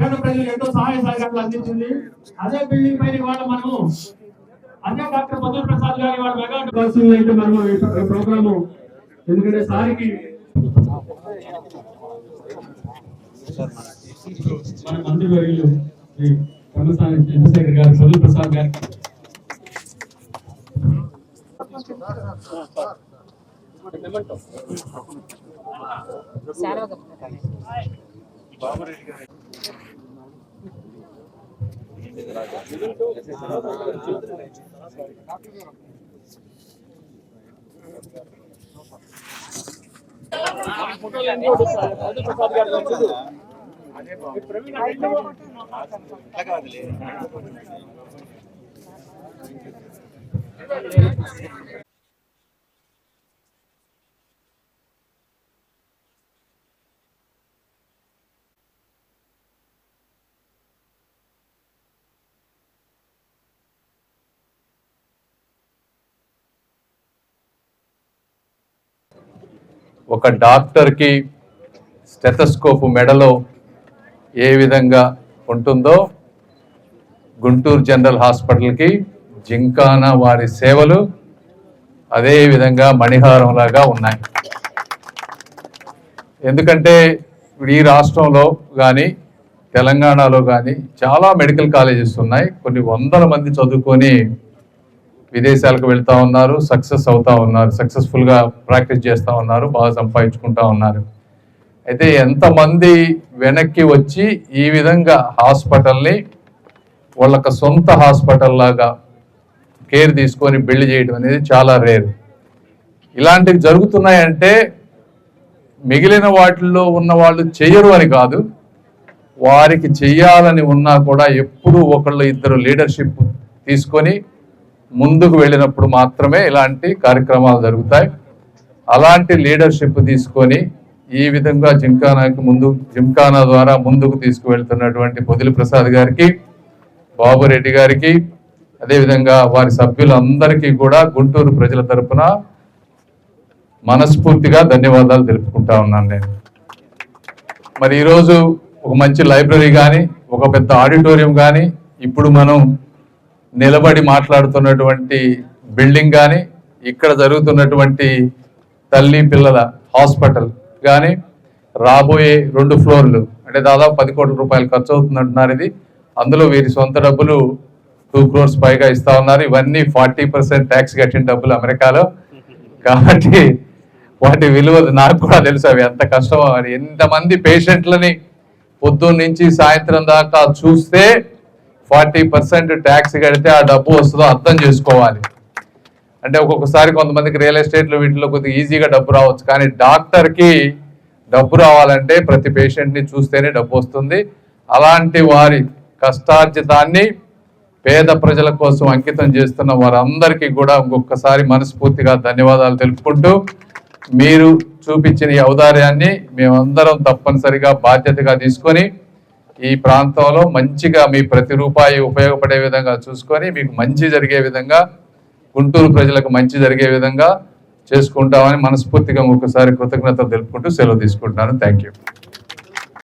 పేద ప్రజలకు ఎంతో సహాయ సహకారాలు అందించింది. అదే బిల్డింగ్ పైన ఇవాళ మనము అదే డాక్టర్ మధుర్ ప్రసాద్ గారి వాళ్ళ మెగా కావాల్సింది అయితే మనము ప్రోగ్రామ్ ఎందుకంటే సారికి మన మంత్రి వర్యులు చంద్రశేఖర్ గారు మధుర్ ప్రసాద్ గారికి బాబురెడ్డి గారు ప్రవీణ్ ఒక డాక్టర్కి స్టెథస్కోప్ మెడలో ఏ విధంగా ఉంటుందో గుంటూరు జనరల్ హాస్పిటల్కి జింకానా వారి సేవలు అదే విధంగా మణిహారం లాగా ఉన్నాయి. ఎందుకంటే ఈ రాష్ట్రంలో కానీ తెలంగాణలో కానీ చాలా మెడికల్ కాలేజెస్ ఉన్నాయి. కొన్ని వందల మంది చదువుకొని విదేశాలకు వెళ్తూ ఉన్నారు సక్సెస్ అవుతూ ఉన్నారు సక్సెస్ఫుల్గా ప్రాక్టీస్ చేస్తూ ఉన్నారు బాగా సంపాదించుకుంటా ఉన్నారు. అయితే ఎంతమంది వెనక్కి వచ్చి ఈ విధంగా హాస్పిటల్ని వాళ్ళకి సొంత హాస్పిటల్ లాగా కేర్ తీసుకొని బిల్డ్ చేయడం అనేది చాలా రేర్. ఇలాంటివి జరుగుతున్నాయంటే మిగిలిన వాటిల్లో ఉన్న వాళ్ళు చెయ్యరు అని కాదు. వారికి చెయ్యాలని ఉన్నా కూడా ఎప్పుడూ ఒకళ్ళు ఇద్దరు లీడర్షిప్ తీసుకొని ముందుకు వెళ్ళినప్పుడు మాత్రమే ఇలాంటి కార్యక్రమాలు జరుగుతాయి. అలాంటి లీడర్షిప్ తీసుకొని ఈ విధంగా జింకానాకి ముందు జింకానా ద్వారా ముందుకు తీసుకువెళ్తున్నటువంటి పొదిలి ప్రసాద్ గారికి బాబురెడ్డి గారికి అదేవిధంగా వారి సభ్యులందరికీ కూడా గుంటూరు ప్రజల తరఫున మనస్ఫూర్తిగా ధన్యవాదాలు తెలుపుకుంటా ఉన్నాను నేను. మరి ఈరోజు ఒక మంచి లైబ్రరీ కానీ ఒక పెద్ద ఆడిటోరియం కానీ ఇప్పుడు మనం నిలబడి మాట్లాడుతున్నటువంటి బిల్డింగ్ కానీ ఇక్కడ జరుగుతున్నటువంటి తల్లి పిల్లల హాస్పిటల్ కానీ రాబోయే రెండు ఫ్లోర్లు అంటే దాదాపు పది కోట్ల రూపాయలు ఖర్చు అవుతుందంటున్నారు ఇది. అందులో వీరి సొంత డబ్బులు టూ క్రోర్స్ పైగా ఇస్తా ఉన్నారు. ఇవన్నీ ఫార్టీ పర్సెంట్ ట్యాక్స్ కట్టిన డబ్బులు అమెరికాలో. కాబట్టి వాటి విలువ నాకు కూడా తెలుసు అవి ఎంత కష్టమో. అని ఎంతమంది పేషెంట్లని పొద్దున్న నుంచి సాయంత్రం దాకా చూస్తే ఫార్టీ పర్సెంట్ ట్యాక్స్ కడితే ఆ డబ్బు వస్తుందో అర్థం చేసుకోవాలి. అంటే ఒక్కొక్కసారి కొంతమందికి రియల్ ఎస్టేట్లు వీటిలో కొద్దిగా ఈజీగా డబ్బు రావచ్చు. కానీ డాక్టర్కి డబ్బు రావాలంటే ప్రతి పేషెంట్ని చూస్తేనే డబ్బు వస్తుంది. అలాంటి వారి కష్టార్జితాన్ని పేద ప్రజల కోసం అంకితం చేస్తున్న వారందరికీ కూడా ఇంకొకసారి మనస్ఫూర్తిగా ధన్యవాదాలు తెలుపుకుంటూ మీరు చూపించిన ఈ ఔదార్యాన్ని మేమందరం తప్పనిసరిగా బాధ్యతగా తీసుకొని ఈ ప్రాంతంలో మంచిగా మీ ప్రతి రూపాయి ఉపయోగపడే విధంగా చూసుకొని మీకు మంచి జరిగే విధంగా గుంటూరు ప్రజలకు మంచి జరిగే విధంగా చేసుకుంటామని మనస్ఫూర్తిగా ఒకసారి కృతజ్ఞతలు తెలుపుకుంటూ సెలవు తీసుకుంటున్నాను. Thank you.